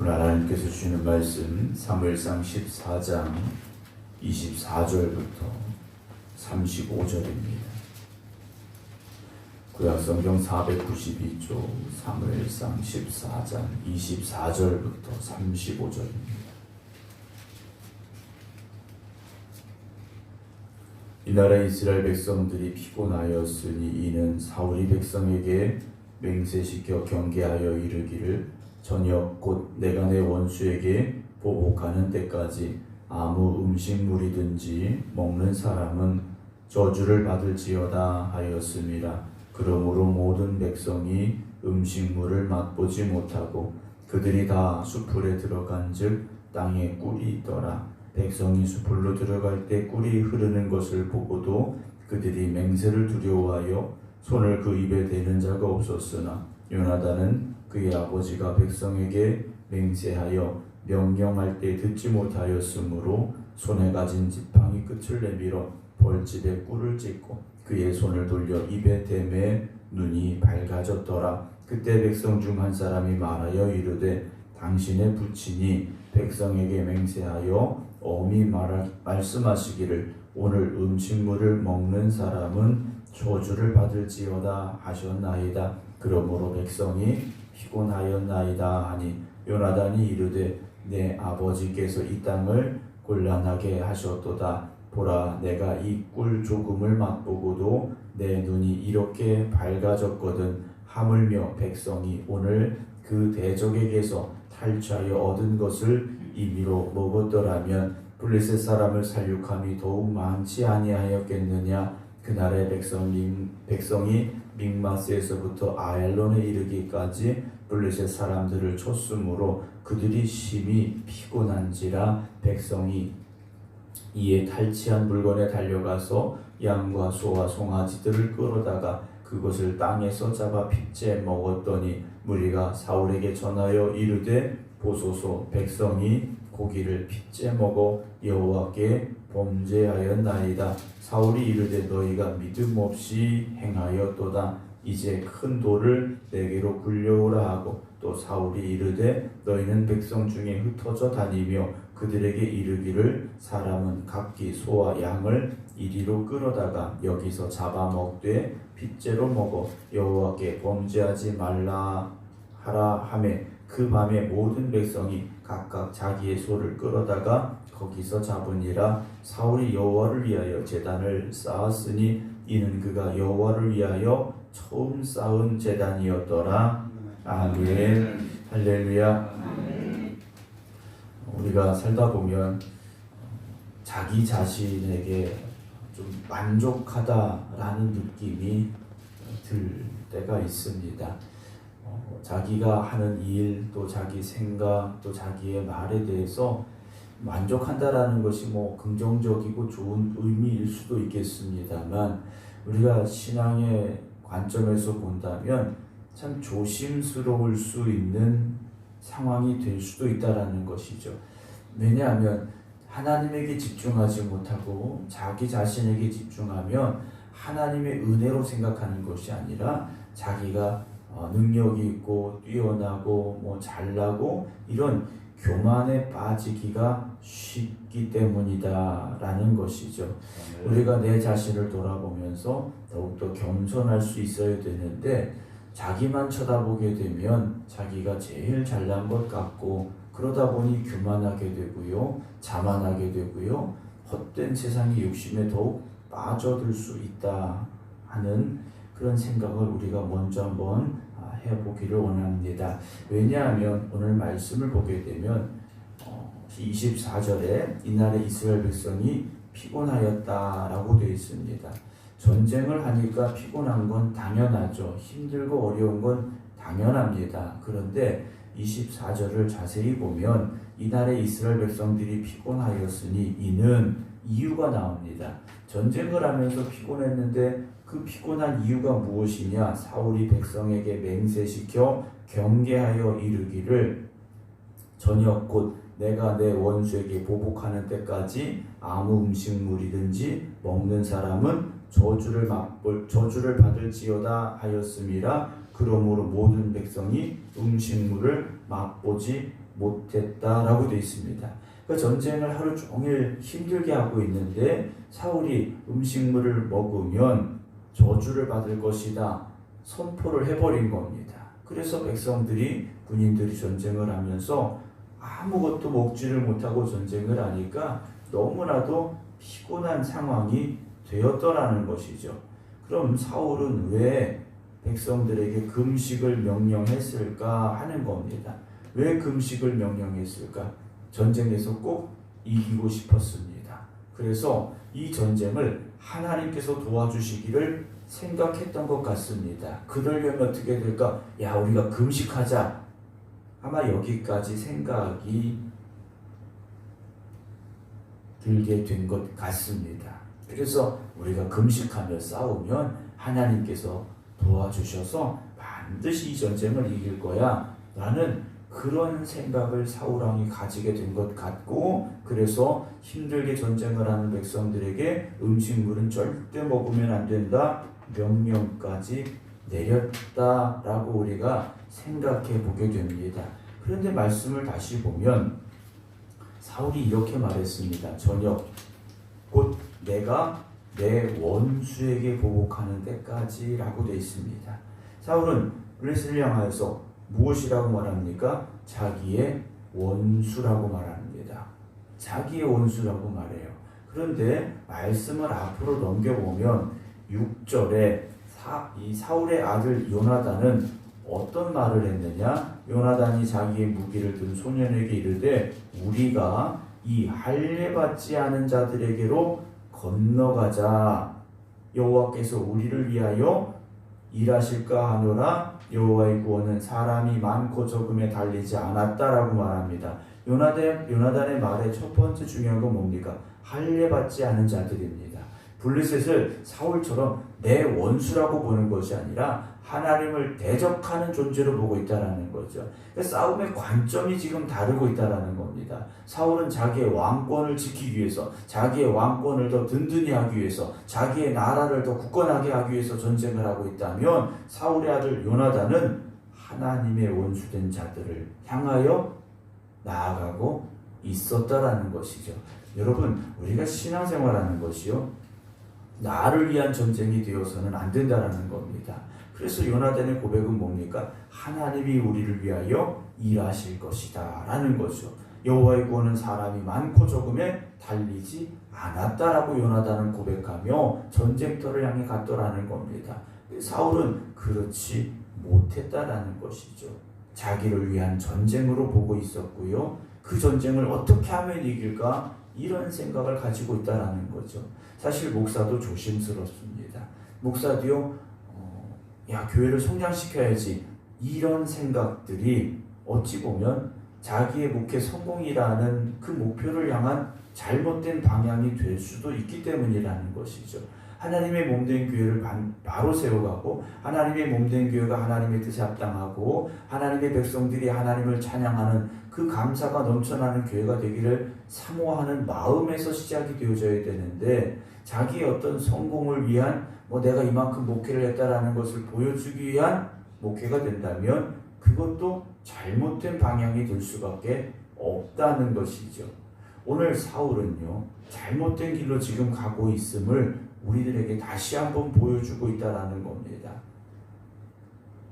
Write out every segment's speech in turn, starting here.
오늘 하나님께서 주시는 말씀 사무엘상 14장 24절부터 35절입니다. 구약성경 492조 사무엘상 14장 24절부터 35절입니다. 이 나라 이스라엘 백성들이 피곤하였으니 이는 사울이 백성에게 맹세시켜 경계하여 이르기를 저녁 곧 내가 내 원수에게 보복하는 때까지 아무 음식물이든지 먹는 사람은 저주를 받을지어다 하였음이라 그러므로 모든 백성이 음식물을 맛보지 못하고 그들이 다 수풀에 들어간즉 땅에 꿀이 있더라. 백성이 수풀로 들어갈 때 꿀이 흐르는 것을 보고도 그들이 맹세를 두려워하여 손을 그 입에 대는 자가 없었으나 요나단은 그의 아버지가 백성에게 맹세하여 명령할 때 듣지 못하였으므로 손에 가진 지팡이 끝을 내밀어 벌집에 꿀을 찍고 그의 손을 돌려 입에 대매 눈이 밝아졌더라 그때 백성 중 한 사람이 말하여 이르되 당신의 부친이 백성에게 맹세하여 엄히 말하, 말씀하시기를 오늘 음식물을 먹는 사람은 저주를 받을지어다 하셨나이다. 그러므로 백성이 피곤하였나이다 하니 요나단이 이르되 내 아버지께서 이 땅을 곤란하게 하셨도다. 보라 내가 이 꿀 조금을 맛보고도 내 눈이 이렇게 밝아졌거든 하물며 백성이 오늘 그 대적에게서 탈취하여 얻은 것을 임의로 먹었더라면 블레셋 사람을 살육함이 더욱 많지 아니하였겠느냐 그날의 백성이, 백성이 믹마스에서부터 아엘론에 이르기까지 블레셋 사람들을 쳤으므로 그들이 심히 피곤한지라 백성이 이에 탈취한 물건에 달려가서 양과 소와 송아지들을 끌어다가 그것을 땅에서 잡아 핏째 먹었더니 무리가 사울에게 전하여 이르되 보소서 백성이 고기를 핏째 먹어 여호와께 범죄하였나이다. 사울이 이르되 너희가 믿음 없이 행하였도다. 이제 큰 돌을 내게로 굴려오라 하고 또 사울이 이르되 너희는 백성 중에 흩어져 다니며 그들에게 이르기를 사람은 각기 소와 양을 이리로 끌어다가 여기서 잡아먹되 핏째로 먹어 여호와께 범죄하지 말라 하라 하매 그 밤에 모든 백성이 각각 자기의 소를 끌어다가 거기서 잡으니라. 사울이 여호와를 위하여 제단을 쌓았으니 이는 그가 여호와를 위하여 처음 쌓은 제단이었더라. 아멘. 할렐루야. 우리가 살다 보면 자기 자신에게 좀 만족하다라는 느낌이 들 때가 있습니다. 어, 자기가 하는 일, 또 자기 생각, 또 자기의 말에 대해서 만족한다라는 것이 뭐 긍정적이고 좋은 의미일 수도 있겠습니다만 우리가 신앙의 관점에서 본다면 참 조심스러울 수 있는 상황이 될 수도 있다라는 것이죠. 왜냐하면 하나님에게 집중하지 못하고 자기 자신에게 집중하면 하나님의 은혜로 생각하는 것이 아니라 자기가 어, 능력이 있고 뛰어나고 뭐 잘나고 이런 교만에 빠지기가 쉽기 때문이다라는 것이죠. 우리가 내 자신을 돌아보면서 더욱더 겸손할 수 있어야 되는데 자기만 쳐다보게 되면 자기가 제일 잘난 것 같고 그러다 보니 교만하게 되고요, 자만하게 되고요, 헛된 세상의 욕심에 더욱 빠져들 수 있다 하는 그런 생각을 우리가 먼저 한번 아, 해보기를 원합니다. 왜냐하면 오늘 말씀을 보게 되면 24절에 이날에 이스라엘 백성이 피곤하였다라고 되어 있습니다. 전쟁을 하니까 피곤한 건 당연하죠. 힘들고 어려운 건 당연합니다. 그런데 24절을 자세히 보면 이날의 이스라엘 백성들이 피곤하였으니 이는 이유가 나옵니다. 전쟁을 하면서 피곤했는데 그 피곤한 이유가 무엇이냐? 사울이 백성에게 맹세시켜 경계하여 이르기를 저녁 곧 내가 내 원수에게 보복하는 때까지 아무 음식물이든지 먹는 사람은 저주를 맛볼 저주를 받을지어다 하였음이라 그러므로 모든 백성이 음식물을 맛보지 못했다라고 되어 있습니다. 그 전쟁을 하루 종일 힘들게 하고 있는데 사울이 음식물을 먹으면 저주를 받을 것이다 선포를 해버린 겁니다. 그래서 백성들이 군인들이 전쟁을 하면서 아무것도 먹지를 못하고 전쟁을 하니까 너무나도 피곤한 상황이 되었더라는 것이죠. 그럼 사울은 왜 백성들에게 금식을 명령했을까 하는 겁니다. 왜 금식을 명령했을까? 전쟁에서 꼭 이기고 싶었습니다. 그래서 이 전쟁을 하나님께서 도와주시기를 생각했던 것 같습니다. 그러려면 어떻게 될까? 야, 우리가 금식하자. 아마 여기까지 생각이 들게 된 것 같습니다. 그래서 우리가 금식하며 싸우면 하나님께서 도와주셔서 반드시 이 전쟁을 이길 거야. 라는 그런 생각을 사울 왕이 가지게 된 것 같고 그래서 힘들게 전쟁을 하는 백성들에게 음식물은 절대 먹으면 안 된다 명령까지 내렸다라고 우리가 생각해 보게 됩니다. 그런데 말씀을 다시 보면 사울이 이렇게 말했습니다. 저녁 곧 내가 내 원수에게 보복하는 때까지라고 되어 있습니다. 사울은 블레셋을 향하여서 무엇이라고 말합니까? 자기의 원수라고 말합니다. 자기의 원수라고 말해요. 그런데 말씀을 앞으로 넘겨보면 6절에 사, 이 사울의 아들 요나단은 어떤 말을 했느냐? 요나단이 자기의 무기를 든 소년에게 이르되 우리가 이 할례 받지 않은 자들에게로 건너가자. 여호와께서 우리를 위하여 일하실까 하노라 여호와의 구원은 사람이 많고 적음에 달리지 않았다라고 말합니다. 요나단 요나단의 말의 첫 번째 중요한 건 뭡니까? 할례 받지 않은 자들입니다. 블레셋을 사울처럼 내 원수라고 보는 것이 아니라 하나님을 대적하는 존재로 보고 있다라는 거죠. 그러니까 싸움의 관점이 지금 다르고 있다라는 겁니다. 사울은 자기의 왕권을 지키기 위해서, 자기의 왕권을 더 든든히 하기 위해서, 자기의 나라를 더 굳건하게 하기 위해서 전쟁을 하고 있다면 사울의 아들 요나단은 하나님의 원수된 자들을 향하여 나아가고 있었다라는 것이죠. 여러분, 우리가 신앙생활하는 것이요. 나를 위한 전쟁이 되어서는 안 된다라는 겁니다. 그래서 요나단의 고백은 뭡니까? 하나님이 우리를 위하여 일하실 것이다 라는 거죠. 여호와의 구원은 사람이 많고 적음에 달리지 않았다라고 요나단은 고백하며 전쟁터를 향해 갔더라는 겁니다. 사울은 그렇지 못했다라는 것이죠. 자기를 위한 전쟁으로 보고 있었고요. 그 전쟁을 어떻게 하면 이길까? 이런 생각을 가지고 있다라는 거죠. 사실 목사도 조심스럽습니다. 목사도요, 어, 야 교회를 성장시켜야지 이런 생각들이 어찌 보면 자기의 목회 성공이라는 그 목표를 향한 잘못된 방향이 될 수도 있기 때문이라는 것이죠. 하나님의 몸된 교회를 바로 세워가고 하나님의 몸된 교회가 하나님의 뜻에 합당하고 하나님의 백성들이 하나님을 찬양하는 그 감사가 넘쳐나는 교회가 되기를 사모하는 마음에서 시작이 되어져야 되는데 자기의 어떤 성공을 위한 뭐 내가 이만큼 목회를 했다라는 것을 보여주기 위한 목회가 된다면 그것도 잘못된 방향이 될 수밖에 없다는 것이죠. 오늘 사울은요 잘못된 길로 지금 가고 있음을 우리들에게 다시 한번 보여주고 있다라는 겁니다.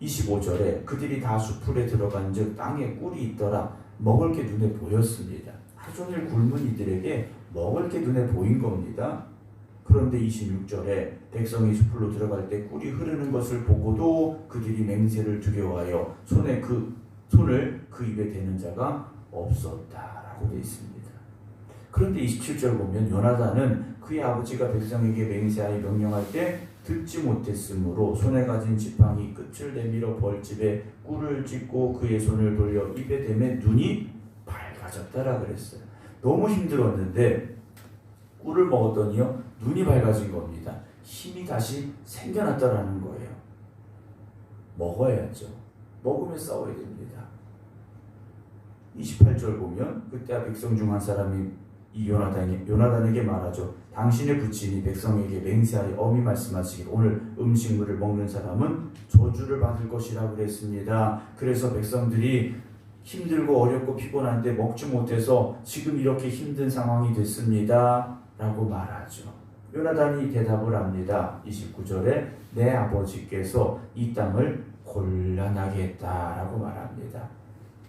25절에 그들이 다 수풀에 들어간 즉 땅에 꿀이 있더라 먹을 게 눈에 보였습니다. 하루 종일 굶은 이들에게 먹을 게 눈에 보인 겁니다. 그런데 26절에 백성이 숲으로 들어갈 때 꿀이 흐르는 것을 보고도 그들이 맹세를 두려워하여 손에 그 손을 그 입에 대는 자가 없었다라고 되어 있습니다. 그런데 27절 보면 요나단은 그의 아버지가 백성에게 맹세하여 명령할 때 듣지 못했으므로 손에 가진 지팡이 끝을 내밀어 벌집에 꿀을 찢고 그의 손을 돌려 입에 대매 눈이 밝아졌다라 그랬어요. 너무 힘들었는데 꿀을 먹었더니요 눈이 밝아진 겁니다. 힘이 다시 생겨났다라는 거예요. 먹어야죠. 먹으면 싸워야 됩니다. 28절 보면 그때 백성 중 한 사람이 이 요나단이, 요나단에게 말하죠. 당신의 부친이 백성에게 맹세하여 엄히 말씀하시길 오늘 음식물을 먹는 사람은 저주를 받을 것이라고 그랬습니다. 그래서 백성들이 힘들고 어렵고 피곤한데 먹지 못해서 지금 이렇게 힘든 상황이 됐습니다. 라고 말하죠. 요나단이 대답을 합니다. 29절에 내 아버지께서 이 땅을 곤란하게 했다라고 말합니다.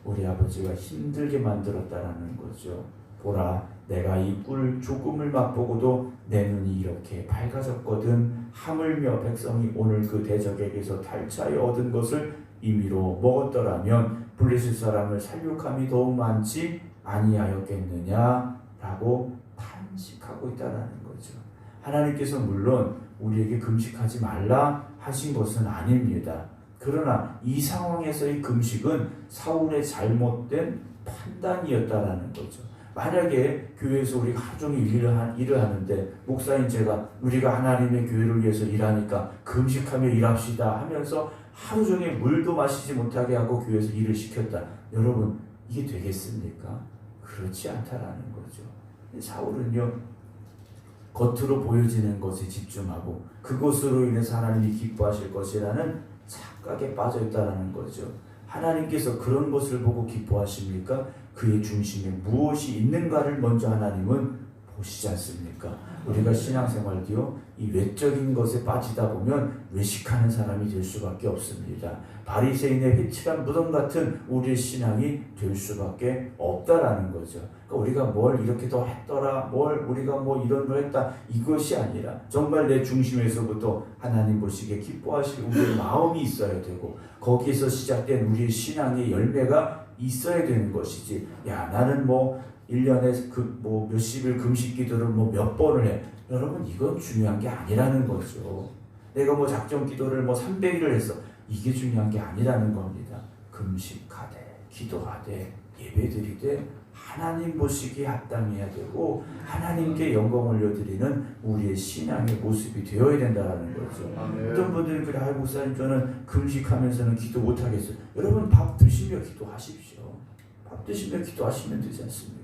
우리 아버지가 힘들게 만들었다라는 거죠. 보라, 내가 이 꿀 조금을 맛보고도 내 눈이 이렇게 밝아졌거든. 하물며 백성이 오늘 그 대적에게서 탈차에 얻은 것을 임의로 먹었더라면 블레셋 사람을 살육함이 더욱 많지 아니하였겠느냐라고 탄식하고 있다라는 거죠. 하나님께서 물론 우리에게 금식하지 말라 하신 것은 아닙니다. 그러나 이 상황에서의 금식은 사울의 잘못된 판단이었다라는 거죠. 만약에 교회에서 우리가 하루 종일 일을, 하, 일을 하는데 목사인 제가 우리가 하나님의 교회를 위해서 일하니까 금식하며 일합시다 하면서 하루 종일 물도 마시지 못하게 하고 교회에서 일을 시켰다. 여러분 이게 되겠습니까? 그렇지 않다라는 거죠. 사울은요 겉으로 보여지는 것에 집중하고 그것으로 인해서 하나님이 기뻐하실 것이라는 착각에 빠져 있다라는 거죠. 하나님께서 그런 것을 보고 기뻐하십니까? 그의 중심에 무엇이 있는가를 먼저 하나님은 보시지 않습니까? 우리가 신앙생활도요, 이 외적인 것에 빠지다 보면 외식하는 사람이 될 수밖에 없습니다. 바리새인의 회칠한 무덤 같은 우리의 신앙이 될 수밖에 없다라는 거죠. 그러니까 우리가 뭘 이렇게 더 했더라, 뭘 우리가 뭐 이런 걸 했다 이것이 아니라 정말 내 중심에서부터 하나님 보시기에 기뻐하실 우리의 마음이 있어야 되고 거기에서 시작된 우리의 신앙의 열매가 있어야 되는 것이지. 야 나는 뭐 1년에 그 뭐 몇십일 금식 기도를 뭐 몇 번을 해. 여러분 이건 중요한 게 아니라는 거죠. 내가 뭐 작정 기도를 뭐 300일을 했어. 이게 중요한 게 아니라는 겁니다. 금식하되 기도하되 예배드리되 하나님 보시기에 합당해야 되고 하나님께 영광 올려드리는 우리의 신앙의 모습이 되어야 된다는 거죠. 어떤 분들은 그래 아 목사님 저는 금식하면서는 기도 못하겠어요. 여러분 밥 드시며 기도하십시오. 밥 드시며 기도하시면 되지 않습니까?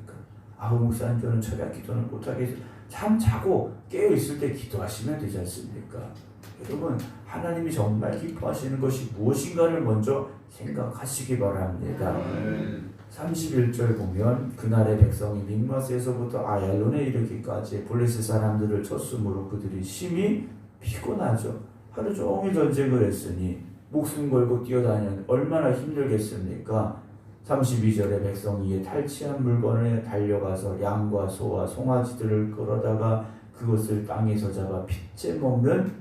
아우 목사님 저는 철야 기도는 못하겠어요. 잠 자고 깨어 있을 때 기도하시면 되지 않습니까? 여러분 하나님이 정말 기뻐하시는 것이 무엇인가를 먼저 생각하시기 바랍니다. 31절 보면 그날의 백성이 믹마스에서부터 아얄론에 이르기까지 블레셋 사람들을 쳤으므로 그들이 심히 피곤하죠. 하루 종일 전쟁을 했으니 목숨 걸고 뛰어다니는 얼마나 힘들겠습니까? 32절에 백성이 이에 탈취한 물건에 달려가서 양과 소와 송아지들을 끌어다가 그것을 땅에서 잡아 핏째 먹는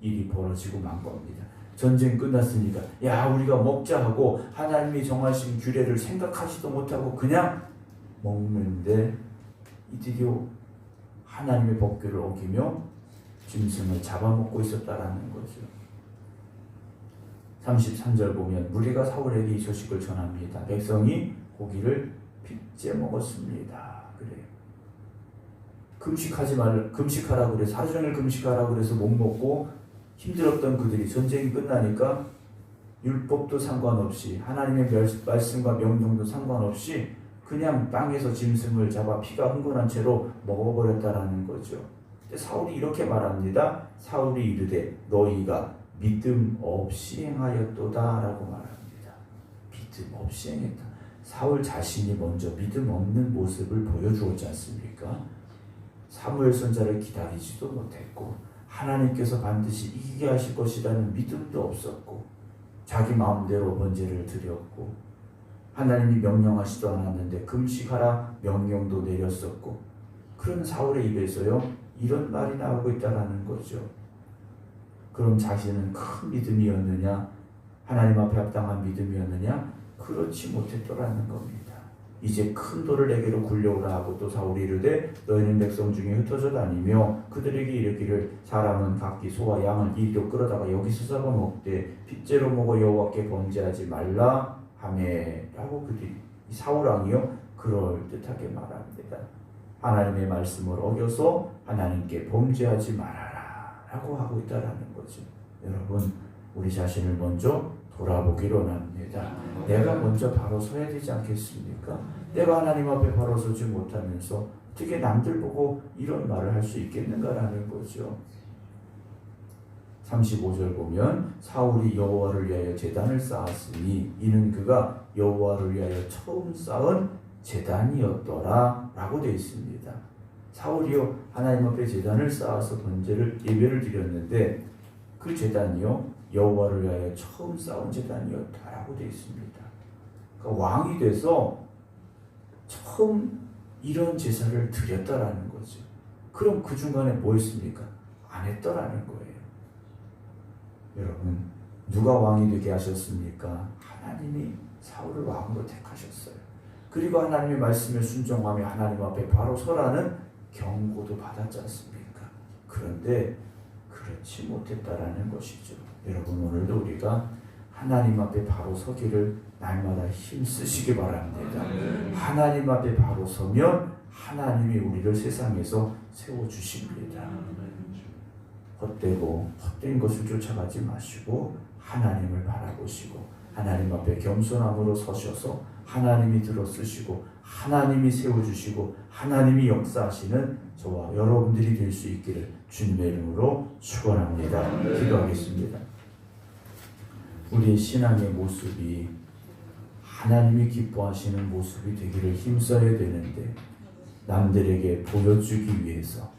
일이 벌어지고 만 겁니다. 전쟁 끝났으니까 야 우리가 먹자 하고 하나님이 정하신 규례를 생각하지도 못하고 그냥 먹는데 이들이 하나님의 법규를 어기며 짐승을 잡아먹고 있었다라는 거죠. 33절 보면 무리가 사울에게 이 소식을 전합니다. 백성이 고기를 빚제 먹었습니다. 그래요. 금식하지 말 금식하라 그래서 하루 금식하라 그래서 못 먹고 힘들었던 그들이 전쟁이 끝나니까 율법도 상관없이 하나님의 말씀과 명령도 상관없이 그냥 땅에서 짐승을 잡아 피가 흥건한 채로 먹어버렸다라는 거죠. 사울이 이렇게 말합니다. 사울이 이르되 너희가 믿음 없이 행하였도다라고 말합니다. 믿음 없이 행했다. 사울 자신이 먼저 믿음 없는 모습을 보여주었지 않습니까? 사무엘 선자를 기다리지도 못했고 하나님께서 반드시 이기게 하실 것이라는 믿음도 없었고 자기 마음대로 번제를 드렸고 하나님이 명령하시도 않았는데 금식하라 명령도 내렸었고 그런 사울의 입에서요 이런 말이 나오고 있다라는 거죠. 그럼 자신은 큰 믿음이었느냐 하나님 앞에 합당한 믿음이었느냐 그렇지 못했더라는 겁니다. 이제 큰 돌을 내게로 굴려오라 하고 또 사울이 이르되 너희는 백성 중에 흩어져 다니며 그들에게 이르기를 사람은 각기 소와 양을 이리로 끌어다가 여기서 잡아먹되 핏째로 먹어 여호와께 번제하지 말라 하매라고 그들이 사울 왕이요 그럴 듯하게 말합니다. 하나님의 말씀을 어겨서 하나님께 범죄하지 말아라 하고 있다라는 거죠. 여러분 우리 자신을 먼저 돌아보기로 합니다. 내가 먼저 바로 서야 되지 않겠습니까? 내가 하나님 앞에 바로 서지 못하면서 어떻게 남들 보고 이런 말을 할 수 있겠는가라는 거죠. 35절 보면 사울이 여호와를 위하여 제단을 쌓았으니 이는 그가 여호와를 위하여 처음 쌓은 제단이었더라라고 되어 있습니다. 사울이요 하나님 앞에 제단을 쌓아서 번제를 예배를 드렸는데 그 제단이요 여호와를 위하여 처음 쌓은 제단이었다라고 되어 있습니다. 그러니까 왕이 돼서 처음 이런 제사를 드렸다라는 거죠. 그럼 그 중간에 뭐 했습니까? 안 했더라는 거예요. 여러분 누가 왕이 되게 하셨습니까? 하나님이 사울을 왕으로 택하셨어요. 그리고 하나님의 말씀에 순종하며 하나님 앞에 바로 서라는 경고도 받았지 않습니까? 그런데 그렇지 못했다라는 것이죠. 여러분 오늘도 우리가 하나님 앞에 바로 서기를 날마다 힘쓰시기 바랍니다. 하나님 앞에 바로 서면 하나님이 우리를 세상에서 세워 주십니다. 헛되고 헛된 것을 쫓아가지 마시고 하나님을 바라보시고 하나님 앞에 겸손함으로 서셔서 하나님이 들어 쓰시고 하나님이 세워 주시고 하나님이 역사하시는 저와 여러분들이 될 수 있기를 주님의 이름으로 축원합니다. 기도하겠습니다. 우리의 신앙의 모습이 하나님이 기뻐하시는 모습이 되기를 힘써야 되는데 남들에게 보여주기 위해서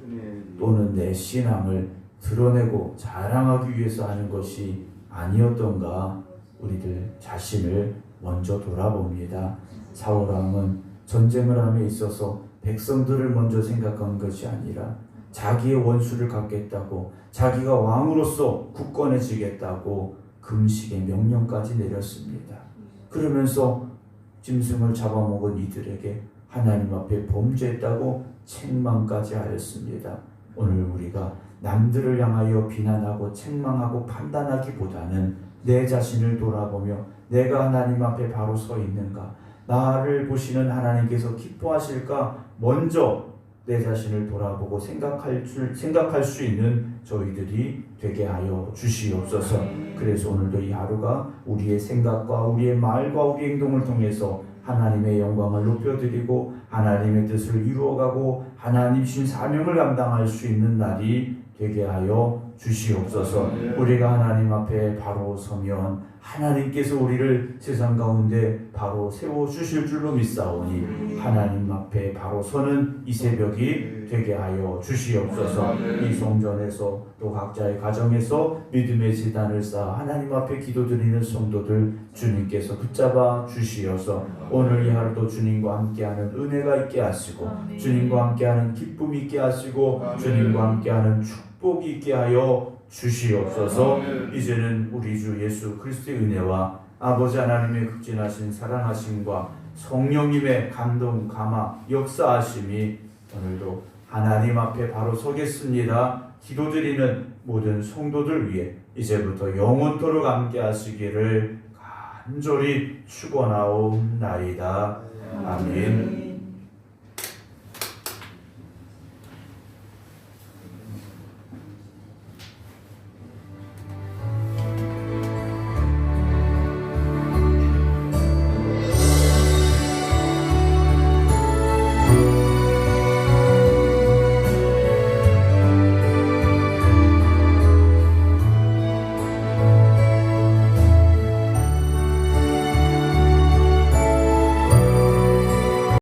또는 내 신앙을 드러내고 자랑하기 위해서 하는 것이 아니었던가 우리들 자신을 먼저 돌아봅니다. 사울왕은 전쟁을 함에 있어서 백성들을 먼저 생각한 것이 아니라 자기의 원수를 갚겠다고 자기가 왕으로서 굳건해지겠다고 금식의 명령까지 내렸습니다. 그러면서 짐승을 잡아먹은 이들에게 하나님 앞에 범죄했다고 책망까지 하였습니다. 오늘 우리가 남들을 향하여 비난하고 책망하고 판단하기보다는 내 자신을 돌아보며 내가 하나님 앞에 바로 서 있는가 나를 보시는 하나님께서 기뻐하실까 먼저 내 자신을 돌아보고 생각할 줄 생각할 수 있는 저희들이 되게 하여 주시옵소서. 그래서 오늘도 이 하루가 우리의 생각과 우리의 말과 우리 행동을 통해서 하나님의 영광을 높여드리고 하나님의 뜻을 이루어가고 하나님 신 사명을 감당할 수 있는 날이 되게 하여 주시옵소서. 우리가 하나님 앞에 바로 서면 하나님께서 우리를 세상 가운데 바로 세워 주실 줄로 믿사오니 하나님 앞에 바로 서는 이 새벽이 되게 하여 주시옵소서. 이 성전에서 또 각자의 가정에서 믿음의 재단을 쌓아 하나님 앞에 기도드리는 성도들 주님께서 붙잡아 주시어서 오늘 이 하루도 주님과 함께하는 은혜가 있게 하시고 주님과 함께하는 기쁨이 있게 하시고 주님과 함께하는 축복이 있게 하여 주시옵소서. 이제는 우리 주 예수 그리스도의 은혜와 아버지 하나님의 극진하신 사랑하심과 성령님의 감동 감화 역사하심이 오늘도 하나님 앞에 바로 서겠습니다. 기도드리는 모든 성도들 위해 이제부터 영원토록 함께 하시기를 간절히 축원하옵나이다. 아멘.